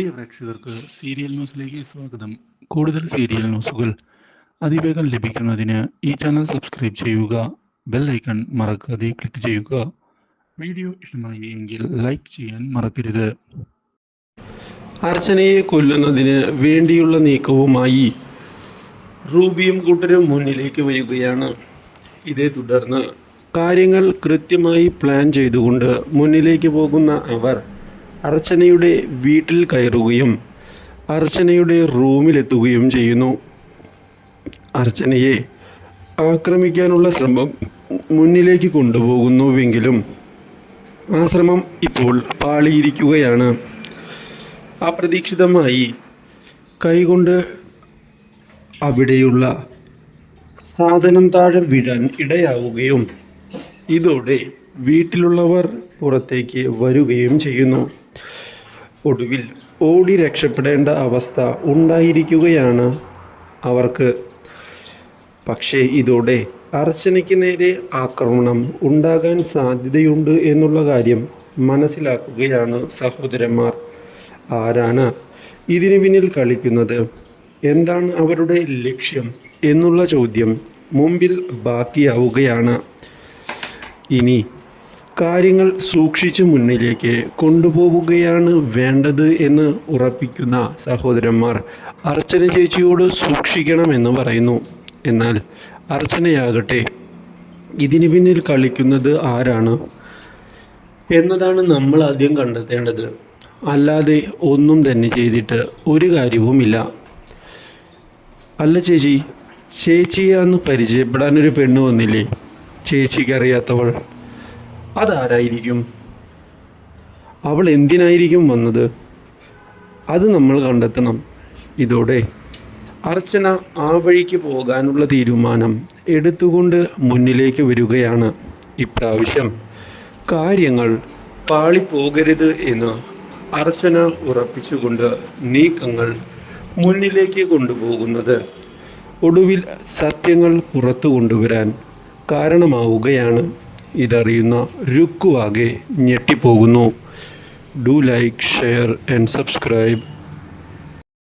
പ്രിയ പ്രേക്ഷകർക്ക് സീരിയൽ ന്യൂസിലേക്ക് സ്വാഗതം. കൂടുതൽ സീരിയൽ ന്യൂസുകൾ അതിവേഗം ലഭിക്കുന്നതിന് ഈ ചാനൽ സബ്സ്ക്രൈബ് ചെയ്യുക ബെൽ ഐക്കൺ മറക്കാതെ ക്ലിക്ക് ചെയ്യുക. വീഡിയോ ഇഷ്ടമായി എങ്കിൽ ലൈക്ക് ചെയ്യാൻ മറക്കരുത്. അർച്ചനയെ കൊല്ലുന്നതിന് വേണ്ടിയുള്ള നീക്കവുമായി റൂബിയും കൂട്ടരും മുന്നിലേക്ക് വരികയാണ്. ഇതേ തുടർന്ന് കാര്യങ്ങൾ കൃത്യമായി പ്ലാൻ ചെയ്തുകൊണ്ട് മുന്നിലേക്ക് പോകുന്ന അവർ അർച്ചനയുടെ വീട്ടിൽ കയറുകയും അർച്ചനയുടെ റൂമിലെത്തുകയും ചെയ്യുന്നു. അർച്ചനയെ ആക്രമിക്കാനുള്ള ശ്രമം മുന്നിലേക്ക് കൊണ്ടുപോകുന്നുവെങ്കിലും ആ ശ്രമം ഇപ്പോൾ പാളിയിരിക്കുകയാണ്. അപ്രതീക്ഷിതമായി കൈകൊണ്ട് അവിടെയുള്ള സാധനം താഴെ വിടാൻ ഇടയാവുകയും ഇതോടെ വീട്ടിലുള്ളവർ പുറത്തേക്ക് വരികയും ചെയ്യുന്നു. ഒടുവിൽ ഓടി രക്ഷപ്പെടേണ്ട അവസ്ഥ ഉണ്ടായിരിക്കുകയാണ് അവർക്ക്. പക്ഷേ ഇതോടെ അർച്ചനയ്ക്ക് നേരെ ആക്രമണം ഉണ്ടാകാൻ സാധ്യതയുണ്ട് എന്നുള്ള കാര്യം മനസ്സിലാക്കുകയാണ് സഹോദരന്മാർ. ആരാണ് ഇതിനു പിന്നിൽ കളിക്കുന്നത്? എന്താണ് അവരുടെ ലക്ഷ്യം എന്നുള്ള ചോദ്യം മുമ്പിൽ ബാക്കിയാവുകയാണ്. ഇനി കാര്യങ്ങൾ സൂക്ഷിച്ച് മുന്നിലേക്ക് കൊണ്ടുപോവുകയാണ് വേണ്ടത് എന്ന് ഉറപ്പിക്കുന്ന സഹോദരന്മാർ അർച്ചന ചേച്ചിയോട് സൂക്ഷിക്കണമെന്ന് പറയുന്നു. എന്നാൽ അർച്ചനയാകട്ടെ ഇതിനു പിന്നിൽ കളിക്കുന്നത് ആരാണ്? എന്നതാണ് നമ്മൾ ആദ്യം കണ്ടെത്തേണ്ടത്. അല്ലാതെ ഒന്നും തന്നെ ചെയ്തിട്ട് ഒരു കാര്യവുമില്ല. അല്ല ചേച്ചി ചേച്ചിയാന്ന് പരിചയപ്പെടാനൊരു പരിചയപ്പെടാൻ ഒരു പെണ്ണ് വന്നില്ലേ? ചേച്ചിക്ക് അറിയാത്തവൾ. അതാരായിരിക്കും? അവൾ എന്തിനായിരിക്കും വന്നത്? അത് നമ്മൾ കണ്ടെത്തണം. ഇതോടെ അർച്ചന ആ വഴിക്ക് പോകാനുള്ള തീരുമാനം എടുത്തുകൊണ്ട് മുന്നിലേക്ക് വരികയാണ് ഇപ്രാവശ്യം. കാര്യങ്ങൾ പാളിപ്പോകരുത് എന്ന് അർച്ചന ഉറപ്പിച്ചുകൊണ്ട് നീക്കങ്ങൾ മുന്നിലേക്ക് കൊണ്ടുപോകുന്നത്. ഒടുവിൽ സത്യങ്ങൾ പുറത്തു കൊണ്ടുവരാൻ കാരണമാവുകയാണ്. ഇതറിയുന്ന രുക്കുവാകെ ഞെട്ടിപ്പോകുന്നു. Do like share and subscribe